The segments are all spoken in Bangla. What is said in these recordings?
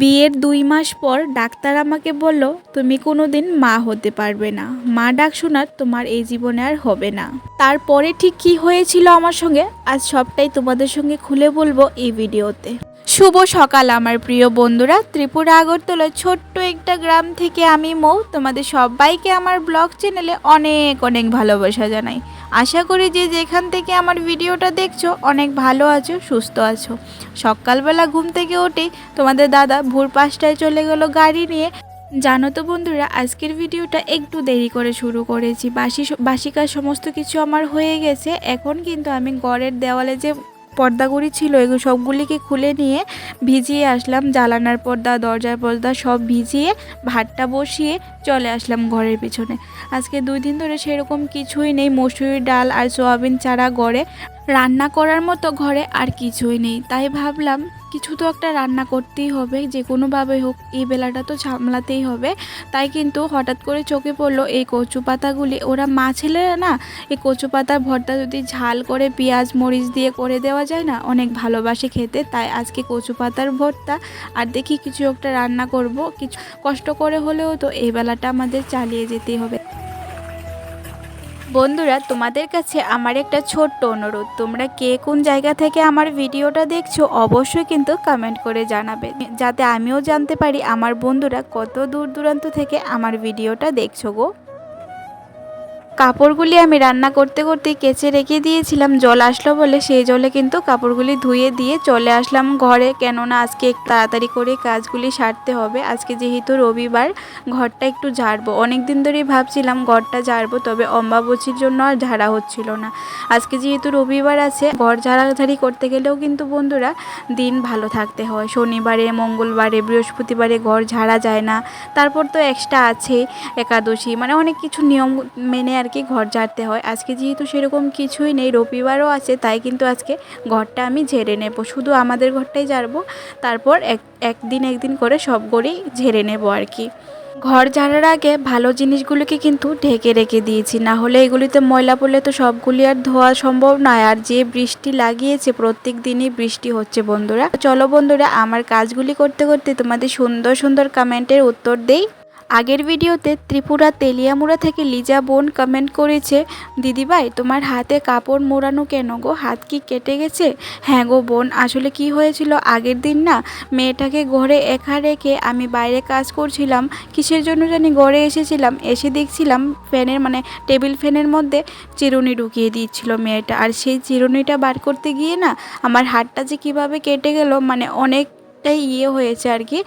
বিয়ের দুই মাস পর ডাক্তার আমাকে বলল, তুমি কোনো দিন মা হতে পারবে না। মা ডাক শোনার তোমার এই জীবনে আর হবে না। তারপরে ঠিক কি হয়েছিল আমার সঙ্গে, আজ সবটাই তোমাদের সঙ্গে খুলে বলব এই ভিডিওতে। শুভ সকাল আমার প্রিয় বন্ধুরা। ত্রিপুরা আগরতলার ছোট্ট একটা গ্রাম থেকে আমি মৌ। তোমাদের সবাইকে আমার ব্লগ চ্যানেলে অনেক অনেক ভালোবাসা জানাই। আশা করি যে যেখান থেকে আমার ভিডিওটা দেখছ, অনেক ভালো আছো, সুস্থ আছো। সকালবেলা ঘুম থেকে উঠেই তোমাদের দাদা ভোর পাঁচটায় চলে গেল গাড়ি নিয়ে। জানো তো বন্ধুরা, আজকের ভিডিওটা একটু দেরি করে শুরু করেছি। বাসি বাসিকার সমস্ত কিছু আমার হয়ে গেছে। এখন কিন্তু আমি গড়ের দেওয়ালে যে পর্দাগুলি ছিল এগুলো সবগুলিকে খুলে নিয়ে ভিজিয়ে আসলাম। জ্বালানার পর্দা, দরজার পর্দা সব ভিজিয়ে ভাতটা বসিয়ে চলে আসলাম ঘরের পিছনে। আজকে দুই দিন ধরে সেরকম কিছুই নেই। মসুরির ডাল আর সোয়াবিন চারা গড়ে রান্না করার মতো ঘরে আর কিছুই নেই। তাই ভাবলাম, কিছু তো একটা রান্না করতেই হবে, যে কোনোভাবে হোক, এই বেলাটা তো সামলাতেই হবে। তাই কিন্তু হঠাৎ করে চোখে পড়ল এই কচু পাতাগুলি। ওরা মা ছেলেরা না, এই কচু পাতার ভর্তা যদি ঝাল করে পেঁয়াজ, মরিচ দিয়ে করে দেওয়া যায় না, অনেক ভালোবাসে খেতে। তাই আজকে কচু পাতার ভর্তা। আর দেখি কিছু একটা রান্না করব, কিছু কষ্ট করে হলেও তো এই বেলাটা আমাদের চালিয়ে যেতেই হবে। বন্ধুরা, তোমাদের কাছে আমার একটা ছোট্ট অনুরোধ। তোমরা কে কোন জায়গা থেকে আমার ভিডিওটা দেখছ, অবশ্যই কিন্তু কমেন্ট করে জানাবে। যাতে আমিও জানতে পারি আমার বন্ধুরা কত দূর দূরান্ত থেকে আমার ভিডিওটা দেখছ গো। কাপড়গুলি আমি রান্না করতে করতে কেচে রেখে দিয়েছিলাম, জল আসলো বলে সেই জলে কিন্তু কাপড়গুলি ধুয়ে দিয়ে চলে আসলাম ঘরে। কেননা আজকে তাড়াতাড়ি করে কাজগুলি সারতে হবে। আজকে যেহেতু রবিবার, ঘরটা একটু ঝাড়বো। অনেক দিন ধরেই ভাবছিলাম ঘরটা ঝাড়বো, তবে অম্বাবচির জন্য আর ঝাড়া হচ্ছিল না। আজকে যেহেতু রবিবার আছে, ঘর ঝাড়াঝাড়ি করতে গেলেও কিন্তু বন্ধুরা দিন ভালো থাকতে হয়। শনিবারে, মঙ্গলবারে, বৃহস্পতিবারে ঘর ঝাড়া যায় না। তারপর তো এক্সট্রা আছে একাদশী মানে অনেক কিছু নিয়ম মেনে আর কি ঘর ঝাড়তে হয়। আজকে যেহেতু সেরকম কিছুই নেই, রবিবারও আছে, তাই কিন্তু আজকে ঘরটা আমি ঝেড়ে নেব। শুধু আমাদের ঘরটাই ঝাড়বো, তারপর এক, একদিন একদিন করে সব ঘরেই ঝেড়ে নেব আর কি। ঘর ঝাড়ার আগে ভালো জিনিসগুলোকে কিন্তু ঢেকে রেখে দিয়েছি। না হলে এগুলিতে ময়লা পড়লে তো সবগুলি আর ধোয়া সম্ভব নয়। আর যে বৃষ্টি লাগিয়েছে, প্রত্যেক দিনই বৃষ্টি হচ্ছে বন্ধুরা। চলো বন্ধুরা, আমার কাজগুলি করতে করতে তোমাদের সুন্দর সুন্দর কমেন্টের উত্তর দেই। আগের ভিডিওতে ত্রিপুরা তেলিয়ামুড়া থেকে লিজা বোন কমেন্ট করেছে, দিদিভাই, তোমার হাতে কাপড় মোড়ানো কেন গো? হাত কি কেটে গেছে? হ্যাঁ গো বোন, আসলে কি হয়েছিল আগের দিন না, মেয়েটাকে ঘরে একা রেখে আমি বাইরে কাজ করছিলাম, কিসের জন্য জানি ঘরে এসেছিলাম, এসে দেখছিলাম ফ্যানের মানে টেবিল ফ্যানের মধ্যে চিরুনি ঢুকিয়ে দিচ্ছিল মেয়েটা, আর সেই চিরুনিটা বার করতে গিয়ে না, আমার হাতটা যে কীভাবে কেটে গেল মানে অনেক অনেকটাই ইয়ে হয়েছে আর কি।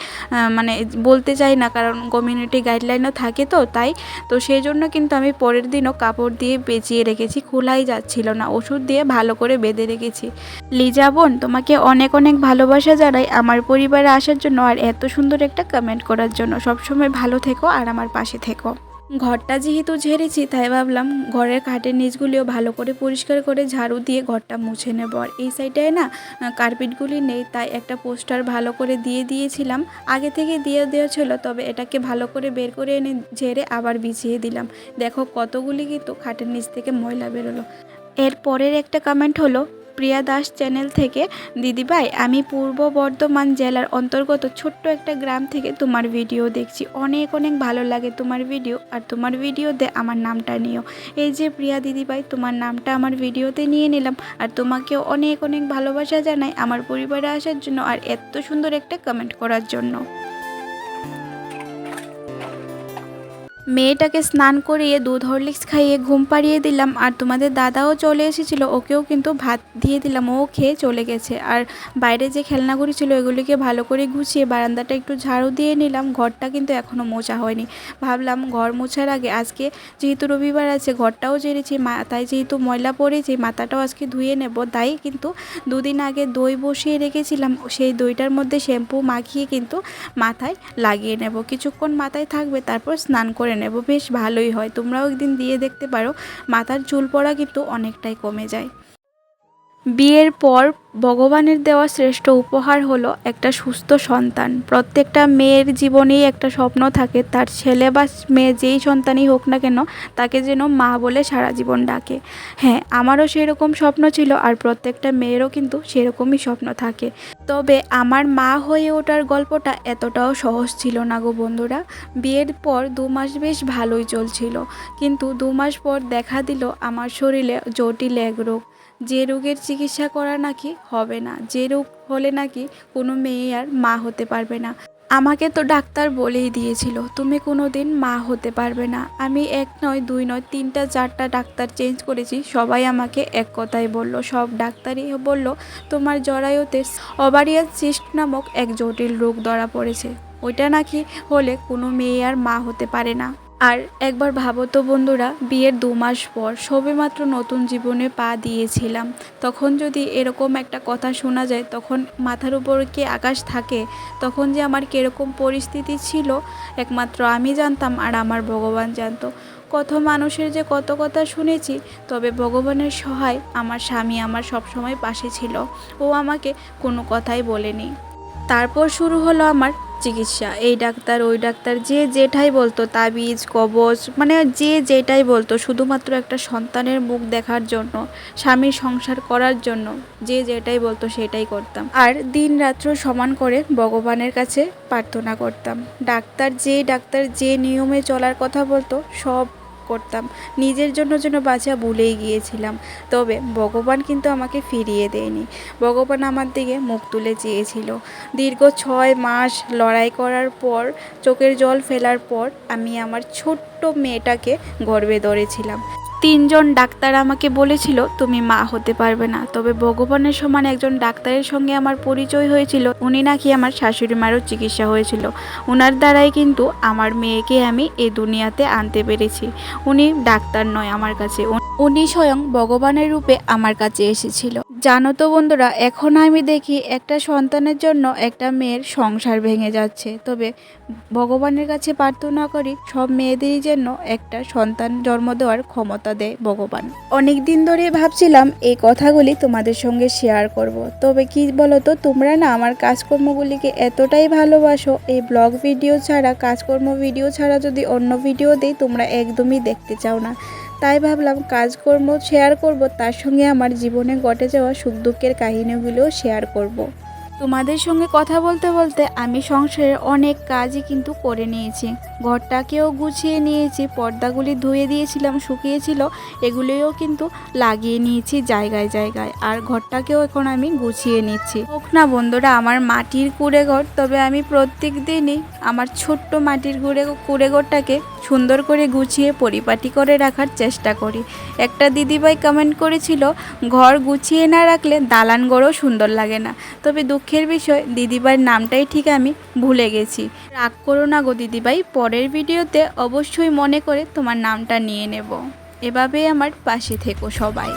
মানে বলতে চাই না, কারণ কমিউনিটি গাইডলাইনও থাকে তো, তাই। তো সেই জন্য কিন্তু আমি পরের দিনও কাপড় দিয়ে বেঁচিয়ে রেখেছি, খোলাই যাচ্ছিল না, ওষুধ দিয়ে ভালো করে বেঁধে রেখেছি। লিজা বোন, তোমাকে অনেক অনেক ভালোবাসা জানাই, আমার পরিবারে আসার জন্য, আর এত সুন্দর একটা কমেন্ট করার জন্য। সবসময় ভালো থেকো আর আমার পাশে থেকো। ঘরটা যেহেতু ঝেড়েছি, তাই ভাবলাম ঘরের খাটের নিচগুলিও ভালো করে পরিষ্কার করে ঝাড়ু দিয়ে ঘরটা মুছে নেব। আর এই সাইডটায় না কার্পেটগুলি নেই, তাই একটা পোস্টার ভালো করে দিয়ে দিয়েছিলাম। আগে থেকে দিয়ে দেওয়া ছিল, তবে এটাকে ভালো করে বের করে এনে ঝেড়ে আবার বিছিয়ে দিলাম। দেখো কতগুলি কিন্তু খাটের নিচ থেকে ময়লা বেরোলো। এর পরের একটা কমেন্ট হলো প্রিয়া দাস চ্যানেল থেকে দিদিভাই আমি পূর্ব বর্ধমান জেলার অন্তর্গত ছোট্ট একটা গ্রাম থেকে তোমার ভিডিও দেখছি। অনেক অনেক ভালো লাগে তোমার ভিডিও, আর তোমার ভিডিওতে আমার নামটা নিও। এই যে প্রিয়া দিদিভাই তোমার নামটা আমার ভিডিওতে নিয়ে নিলাম, আর তোমাকেও অনেক অনেক ভালোবাসা জানাই আমার পরিবারে আসার জন্য, আর এত সুন্দর একটা কমেন্ট করার জন্য। মেয়েটাকে স্নান করিয়ে দুধ হরলিক্স খাইয়ে ঘুম পাড়িয়ে দিলাম আর তোমাদের দাদাও চলে এসেছিল, ওকেও কিন্তু ভাত দিয়ে দিলাম, ও খেয়ে চলে গেছে। আর বাইরে যে খেলনাগুলি ছিল এগুলিকে ভালো করে গুছিয়ে বারান্দাটা একটু ঝাড়ু দিয়ে নিলাম, ঘরটা কিন্তু এখনও মোছা হয়নি। ভাবলাম ঘর মোছার আগে, আজকে যেহেতু রবিবার আছে, ঘরটাও জেরেছি মাথায় যেহেতু ময়লা পড়েছে, মাথাটাও আজকে ধুয়ে নেব, তাই কিন্তু দুদিন আগে দই বসিয়ে রেখেছিলাম, সেই দইটার মধ্যে শ্যাম্পু মাখিয়ে কিন্তু মাথায় লাগিয়ে নেব। কিছুক্ষণ মাথায় থাকবে, তারপর স্নান করে নেব। বেশ ভালোই হয়। তোমরাও একদিন দিয়ে দেখতে পারো। মাথার চুল পড়া কিন্তু অনেকটাই কমে যায়। বিয়ের পর ভগবানের দেওয়া শ্রেষ্ঠ উপহার হলো একটা সুস্থ সন্তান। প্রত্যেকটা মেয়ের জীবনেই একটা স্বপ্ন থাকে, তার ছেলে বা মেয়ে যেই সন্তানই হোক না কেন, তাকে যেন মা বলে সারা জীবন ডাকে। হ্যাঁ আমারও সেরকম স্বপ্ন ছিল আর প্রত্যেকটা মেয়েরও কিন্তু সেরকমই স্বপ্ন থাকে। তবে আমার মা হয়ে ওঠার গল্পটা এতটাও সহজ ছিল না গো বন্ধুরা। বিয়ের পর দু মাস বেশ ভালোই চলছিল, কিন্তু দু মাস পর দেখা দিল আমার শরীরে জটিল এক রোগ। যে রোগের চিকিৎসা করা নাকি হবে না, যে রোগ হলে নাকি কোনো মেয়ে আর মা হতে পারবে না। আমাকে তো ডাক্তার বলেই দিয়েছিল, তুমি কোনো দিন মা হতে পারবে না। আমি এক নয়, দুই নয়, তিনটা, চারটা ডাক্তার চেঞ্জ করেছি, সবাই আমাকে এক কথাই বলল, সব ডাক্তারই বলল, তোমার জরায়ুতে ওভারিয়ান সিস্ট নামক এক জটিল রোগ ধরা পড়েছে। ওইটা নাকি হলে কোনো মেয়ে আর মা হতে পারে না। আর একবার ভাবো তো বন্ধুরা, বিয়ের দু মাস পর সবেমাত্র নতুন জীবনে পা দিয়েছিলাম। তখন যদি এরকম একটা কথা শোনা যায়, তখন মাথার উপর কি আকাশ থাকে? তখন যে আমার কীরকম পরিস্থিতি ছিল, একমাত্র আমি জানতাম আর আমার ভগবান জানতো। কত মানুষের যে কত কথা শুনেছি, তবে ভগবানের সহায় আমার স্বামী আমার সবসময় পাশে ছিল। ও আমাকে কোনো কথাই বলেনি। তারপর শুরু হলো আমার চিকিৎসা। এই ডাক্তার, ওই ডাক্তার, যে যেটাই বলতো, তাবিজ, কবচ মানে যে যেটাই বলতো, শুধুমাত্র একটা সন্তানের মুখ দেখার জন্য, স্বামীর সংসার করার জন্য, যে যেটাই বলতো, সেটাই করতাম। আর দিন রাত্র সমান করে ভগবানের কাছে প্রার্থনা করতাম। ডাক্তার যে ডাক্তার যে নিয়মে চলার কথা বলতো, সব করতাম। নিজের জন্য যেন বাঁচা ভুলেই গিয়েছিলাম। তবে ভগবান কিন্তু আমাকে ফিরিয়ে দেয়নি। ভগবান আমার দিকে মুখ তুলে চেয়েছিল। দীর্ঘ ছয় মাস লড়াই করার পর, চোখের জল ফেলার পর আমি আমার ছোট্ট মেয়েটাকে গর্বে ধরেছিলাম। তিনজন ডাক্তার আমাকে বলেছিল, তুমি মা হতে পারবে না। তবে ভগবানের সমান একজন ডাক্তারের সঙ্গে আমার পরিচয় হয়েছিল। উনি নাকি আমার শাশুড়ি মারও চিকিৎসা হয়েছিল। ওনার দ্বারাই কিন্তু আমার মেয়েকে আমি এ দুনিয়াতে আনতে পেরেছি। উনি ডাক্তার নয় আমার কাছে। উনি- স্বয়ং ভগবানের রূপে আমার কাছে এসেছিল। জানো তো বন্ধুরা, এখন আমি দেখি একটা সন্তানের জন্য একটা মেয়ের সংসার ভেঙে যাচ্ছে। তবে ভগবানের কাছে প্রার্থনা করি, সব মেয়েদেরই যেন একটা সন্তান জন্ম দেওয়ার ক্ষমতা দেয় ভগবান। অনেক দিন ধরে ভাবছিলাম এই কথাগুলি তোমাদের সঙ্গে শেয়ার করব। তবে কি বলো তো তোমরা না আমার কাজকর্মগুলিকে এতটাই ভালোবাসো, এই ব্লগ ভিডিও ছাড়া, কাজকর্ম ভিডিও ছাড়া যদি অন্য ভিডিও দিই, তোমরা একদমই দেখতে চাও না। তাই ভাবলাম কাজকর্ম শেয়ার করব, তার সঙ্গে আমার জীবনে ঘটে যাওয়া সুখ দুঃখের কাহিনীগুলোও শেয়ার করব। তোমাদের সঙ্গে কথা বলতে বলতে আমি সংসারের অনেক কাজই কিন্তু করে নিয়েছি। ঘরটাকেও গুছিয়ে নিয়েছি, পর্দাগুলি ধুয়ে দিয়েছিলাম, শুকিয়েছিল, এগুলিও কিন্তু লাগিয়ে নিয়েছি জায়গায় জায়গায়। আর ঘরটাকেও এখন আমি গুছিয়ে নিচ্ছি। হোক না বন্ধুরা, আমার মাটির কুড়ে ঘর তবে আমি প্রত্যেক দিনই আমার ছোট্ট মাটির কুড়ে কুড়ে ঘরটাকে সুন্দর করে গুছিয়ে পরিপাটি করে রাখার চেষ্টা করি। একটা দিদিভাই কমেন্ট করেছিল, ঘর গুছিয়ে না রাখলে দালান ঘরও সুন্দর লাগে না। তবে দুঃখের বিষয়, দিদিভাইয়ের নামটাই ঠিক আমি ভুলে গেছি। রাগ করো না গো দিদিভাই, পরের ভিডিওতে অবশ্যই মনে করে তোমার নামটা নিয়ে নেব। এভাবেই আমার পাশে থেকো সবাই।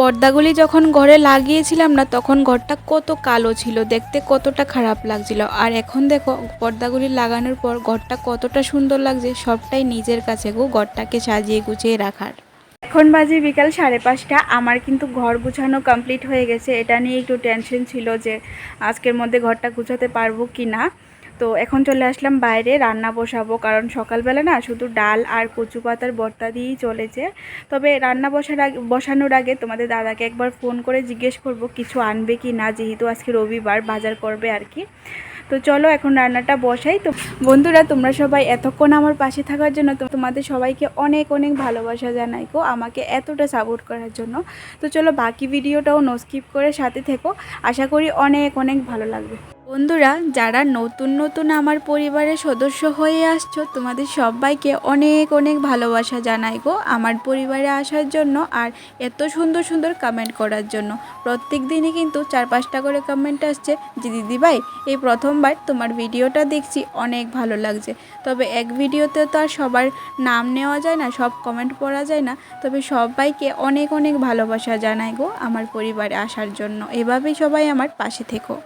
পর্দাগুলি যখন ঘরে লাগিয়েছিলাম না, তখন ঘরটা কত কালো ছিল, দেখতে কতটা খারাপ লাগছিল। আর এখন দেখো, পর্দাগুলি লাগানোর পর ঘরটা কতটা সুন্দর লাগছে, সবটাই নিজের কাছে গো, ঘরটাকে সাজিয়ে গুছিয়ে রাখার। এখন বাজে বিকাল সাড়ে পাঁচটা, আমার কিন্তু ঘর গুছানো কমপ্লিট হয়ে গেছে। এটা নিয়ে একটু টেনশন ছিল যে আজকের মধ্যে ঘরটা গুছাতে পারব কি না তো এখন চলে আসলাম বাইরে রান্না বসাবো, কারণ সকালবেলা না শুধু ডাল আর কচু পাতার বর্তা দিয়েই চলেছে। তবে রান্না বসার আগে, বসানোর আগে তোমাদের দাদাকে একবার ফোন করে জিজ্ঞেস করব কিছু আনবে কি না, যেহেতু আজকে রবিবার, বাজার করবে আর কি। তো চলো এখন রান্নাটা বসাই। তো বন্ধুরা, তোমরা সবাই এতক্ষণ আমার পাশে থাকার জন্য তোমাদের সবাইকে অনেক অনেক ভালোবাসা জানাই গো আমাকে এতটা সাপোর্ট করার জন্য। তো চলো বাকি ভিডিওটাও নো স্কিপ করে সাথে থেকো। আশা করি অনেক অনেক ভালো লাগবে। বন্ধুরা, যারা নতুন নতুন আমার পরিবারের সদস্য হয়ে আসছো, তোমাদের সবাইকে অনেক অনেক ভালোবাসা জানাই গো আমার পরিবারে আসার জন্য আর এত সুন্দর সুন্দর কমেন্ট করার জন্য। প্রত্যেক দিনই কিন্তু চার পাঁচটা করে কমেন্ট আসছে। যে দিদিভাই এই প্রথমবার তোমার ভিডিওটা দেখছি, অনেক ভালো লাগছে। তবে এক ভিডিওতে তো আর সবার নাম নেওয়া যায় না, সব কমেন্ট পড়া যায় না। তবে সবাইকে অনেক অনেক ভালোবাসা জানাই গো আমার পরিবারে আসার জন্য। এভাবেই সবাই আমার পাশে থেকো।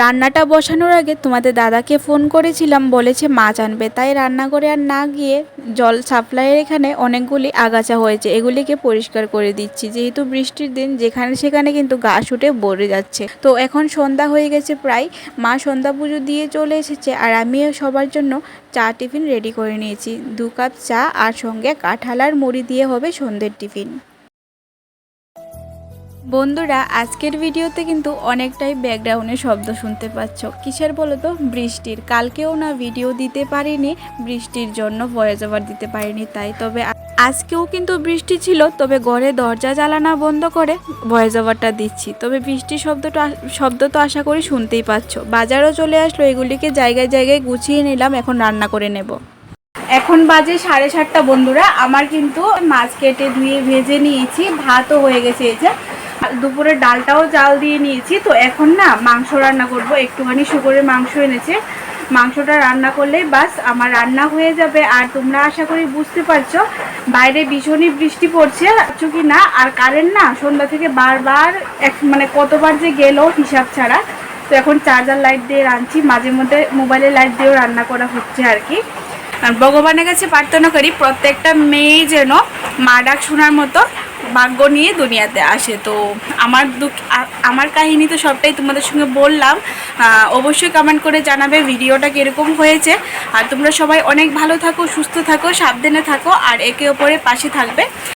রান্নাটা বসানোর আগে তোমাদের দাদাকে ফোন করেছিলাম, বলেছে মাছ আনবে তাই রান্নাঘরে আর না গিয়ে জল সাপ্লাইয়ের এখানে অনেকগুলি আগাছা হয়েছে। এগুলিকে পরিষ্কার করে দিচ্ছি। যেহেতু বৃষ্টির দিন, যেখানে সেখানে কিন্তু গা শুটে ভরে যাচ্ছে। তো এখন সন্ধ্যা হয়ে গেছে প্রায়। মা সন্ধ্যা পুজো দিয়ে চলে এসেছে আর আমিও সবার জন্য চা টিফিন রেডি করে নিয়েছি। দু কাপ চা আর সঙ্গে কাঁঠাল আর মুড়ি দিয়ে হবে সন্ধ্যের টিফিন। বন্ধুরা, আজকের ভিডিওতে কিন্তু অনেকটাই ব্যাকগ্রাউন্ডে শব্দ শুনতে পাচ্ছ। কিসের বলো তো বৃষ্টির। কালকেও না ভিডিও দিতে পারিনি, বৃষ্টির জন্য ভয়েস ওভার দিতে পারিনি, তাই তবে আজকেও কিন্তু বৃষ্টি ছিল, তবে ঘরে দরজা জ্বালানা বন্ধ করে ভয়েস ওভারটা দিচ্ছি। তবে বৃষ্টির শব্দটা শব্দ তো আশা করি শুনতেই পাচ্ছ। বাজারও চলে আসলো, এগুলিকে জায়গায় জায়গায় গুছিয়ে নিলাম, এখন রান্না করে নেব। এখন বাজে সাড়ে সাতটা, বন্ধুরা। আমার কিন্তু মাছ কেটে ধুয়ে ভেজে নিয়েছি, ভাতও হয়ে গেছে এই যে। দুপুরে ডালটাও জাল দিয়ে নিয়েছি। তো এখন না মাংস রান্না করব। একটুখানি শুকরের মাংস এনেছে। মাংসটা রান্না করলেই বাস আমার রান্না হয়ে যাবে। আর তোমরা আশা করি বুঝতে পারছ, বাইরে ভীষণই বৃষ্টি পড়ছে। পারছ কি না? আর কারেন্ট না সন্ধ্যা থেকে বারবার এক মানে কতবার যে গেল হিসাব ছাড়া। তো এখন চার্জার লাইট দিয়ে রাঁধছি। মাঝে মধ্যে মোবাইলের লাইট দিয়েও রান্না করা হচ্ছে আর কি। আর ভগবানের কাছে প্রার্থনা করি, প্রত্যেকটা মেয়ে যেন মা ডাক শোনার মতো ভাগ্য নিয়ে দুনিয়াতে আসে। তো আমার দুঃখ, আমার কাহিনী তো সবটাই তোমাদের সঙ্গে বললাম। অবশ্যই কমেন্ট করে জানাবে ভিডিওটা কীরকম হয়েছে। আর তোমরা সবাই অনেক ভালো থাকো, সুস্থ থাকো, সাবধানে থাকো, আর একে অপরের পাশে থাকবে।